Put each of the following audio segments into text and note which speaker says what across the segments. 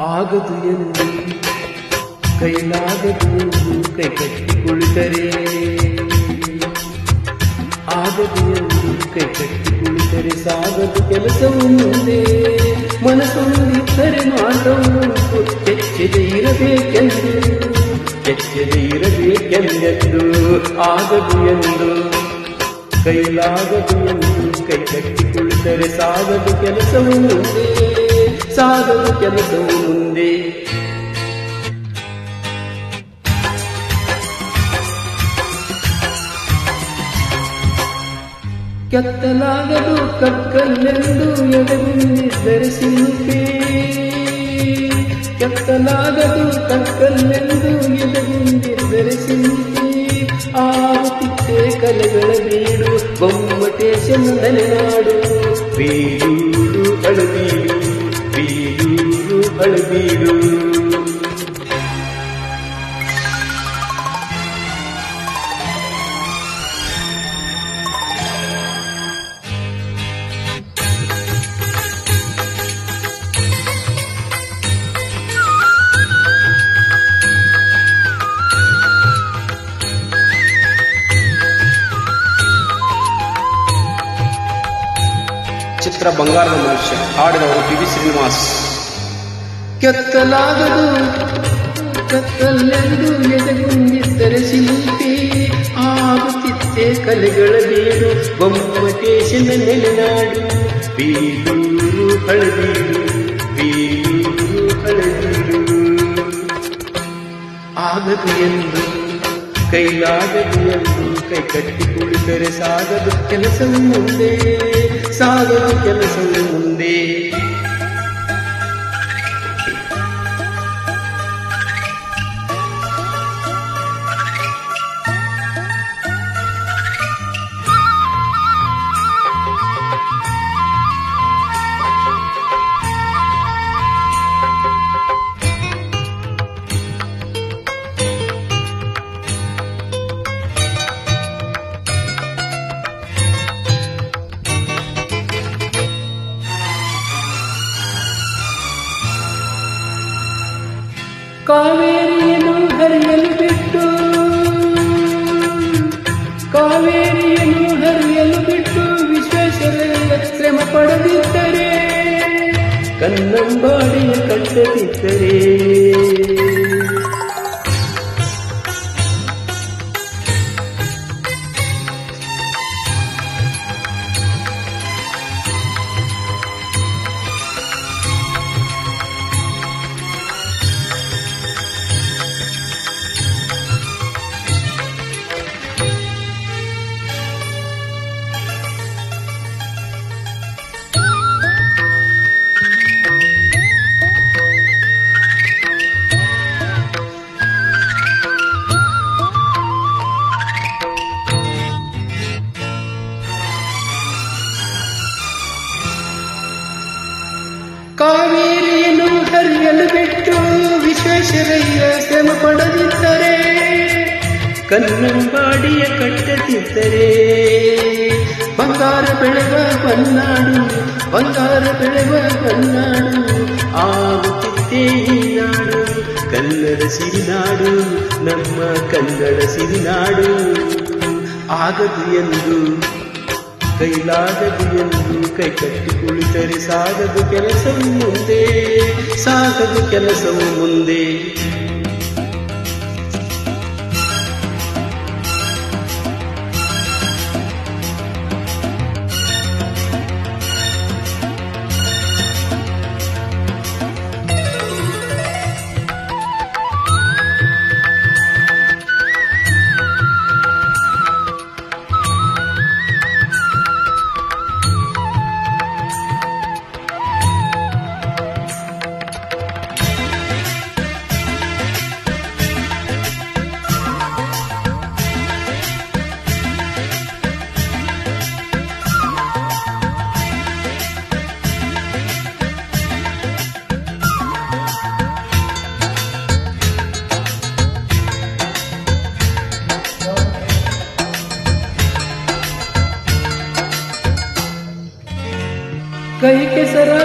Speaker 1: ಆಗದು ಎಂದು, ಕೈಲಾಗದು ಎಂದು ಕೈ ಕಟ್ಟಿ ಕುಳಿತರೆ ಆಗದು ಎಂದು ಕೈ ಕಟ್ಟಿ ಕುಳಿತರೆ ಸಾಗದು ಕೆಲಸವು ಮುಂದೆ ಮನಸ್ಸೊಂದಿದ್ದರೆ ಉಂಟು. ಎಚ್ಚದೆ ಇರಬೇಕೆಂದು ಎಚ್ಚದೆ ಇರಬೇಕೆಂದೆಂದು ಆಗದು ಎಂದು, ಕೈಲಾಗದು ಎಂದು ಕೈ ಕಟ್ಟಿ ಕುಳಿತರೆ ಸಾಗದು ಕೆಲಸವು ಸಾಗದು ಕೆಲಸವು ಮುಂದೆ ಕೆತ್ತಲಾಗದು ಕಕ್ಕಲ್ಲೆಂದು ಎಡಗುಂದಿದ್ದರೆ ಸಿಂಪೆ ಕೆತ್ತಲಾಗದು ಕಕ್ಕಲ್ಲೆಂದು ಎಡಗುಂದಿದ್ದರೆ ಸಿಂಪೆ ಆಗುತ್ತಿತ್ತೆ ಕಲೆಗಳ ಬೀಡು ಬೊಮ್ಮಟೇಶನ ನೆಲೆನಾಡು ಬೀರೂರು ಹಳಬೀಡು ಬೀರೂರು ಹಳಬೀಡು ಚಿತ್ರ ಬಂಗಾರದ ಮನುಷ್ಯ ಹಾಡಿದವರು ಪಿ ವಿ ಶ್ರೀನಿವಾಸ್ ಕೆತ್ತಲಾಗದು ಕತ್ತಲ್ಲೆಂದು ಎದೆಗುಂದಿದ್ದರೆ ಸಿಂಪಿ ಆಗುತ್ತಿತ್ತೆ ಕಲೆಗಳ ಬೀಡು ಬೊಮ್ಮಟೇಶನ ನೆಲೆನಾಡು ಬೀರೂರು ಹಳಬೀಡು ಬೀರೂರು ಹಳಬೀಡು ಆಗದು ಎಂದು ಕೈಲಾಗದು ಎಂದು ಕೈ ಕಟ್ಟಿ ಕುಳಿತರೆ ಸಾಗದು ಕೆಲಸವು ಮುಂದೆ ಸಾಗದು ಕೆಲಸವು ಮುಂದೆ ಕಾವೇರಿಯನ್ನು ಹರಿಯಲು ಬಿಟ್ಟು. ಕಾವೇರಿಯನ್ನು ಹರಿಯಲು ಬಿಟ್ಟು ವಿಶ್ವೇಶ್ವರಯ್ಯ ಶ್ರಮ ಪಡೆದಿದ್ದರೆ ಕನ್ನಂಬಾಡಿಯ ಕಟ್ಟದಿದ್ದರೆ ಕಾವೇರಿಯನ್ನು ಹರಿಯಲು ಬಿಟ್ಟು ವಿಶ್ವೇಶ್ವರಯ್ಯ ಶ್ರಮ ಪಡೆದಿದ್ದರೆ, ಕನ್ನಂಬಾಡಿಯ ಕಟ್ಟದಿದ್ದರೆ, ಬಂಗಾರ ಬೆಳೆವ ಬನ್ನಾಡು, ಬಂಗಾರ ಬೆಳೆವ ಬನ್ನಾಡು, ಆಗುತ್ತಿದ್ದೇ ನಾಡು, ಕನ್ನಡ ಸಿರಿನಾಡು, ನಮ್ಮ ಕನ್ನಡ ಸಿರಿನಾಡು. ಆಗದು ಎಂದು ಕೈಲಾಗದು ಎಂದು ಕೈ ಕಟ್ಟಿ ಕುಳಿತರೆ ಸಾಗದು ಕೆಲಸವು ಮುಂದೆ ಸಾಗದು ಕೆಲಸವು ಮುಂದೆ.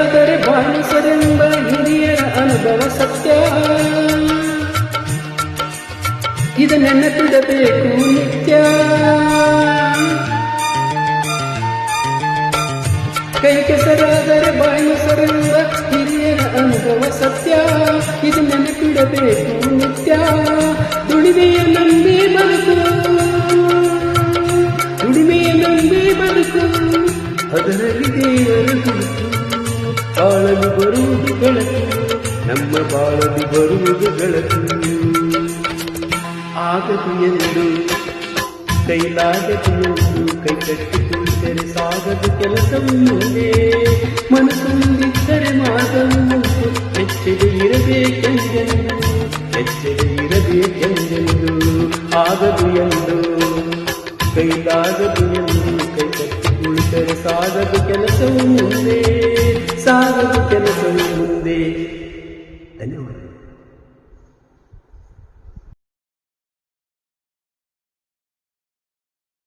Speaker 1: ಕೆಸರಾದರೆ ಬಾಳು ಸರೆಂಬ ಹಿರಿಯರ ಅನುಭವ ಸತ್ಯ. ಇದು ನೆನಪಿಡಬೇಕು ನಿತ್ಯ. ಕೈ ಕೆಸರಾದರೆ ಬಾಯಿಸರೆಂಬ ಹಿರಿಯರ ಅನುಭವ ಸತ್ಯ. ಇದು ನೆನಪಿಡಬೇಕು ನಿತ್ಯ. ದುಡಿಮೆಯ ನಂಬಿ ಬದುಕು. ದುಡಿಮೆಯ ನಂಬಿ ಬದುಕು. ಅದರಲ್ಲಿ ದೇವರು ಕುಳಿತು ಬಾಳಲು ಬರುವುದು ಬೆಳಕು, ನಮ್ಮ ಬಾಳಲು ಬರುವುದು ಬೆಳಕು. ಆಗದು ಎಂದು ಕೈಲಾಗದು ಎಂದು ಕೈ ಕಟ್ಟಿ ಸಾಗದು ಕೆಲಸವನ್ನೇ ಮನಸ್ಸೊಂದಿದ್ದರೆ ಮಾತನ್ನು ಉಂಟು ಎಚ್ಚರಿ ಇರಬೇಕೆಂದೆಂದು ಎಚ್ಚರಿ ಇರಬೇಕೆಂದೆಂದು. ಆಗದು ಎಂದು ಕೈಲಾಗದು ಎಂದು ಕೈ ಕಟ್ಟಿ ಕುಳಿತರೆ ಸಾಗದು ಕೆಲಸವು sabe que me soy mujer.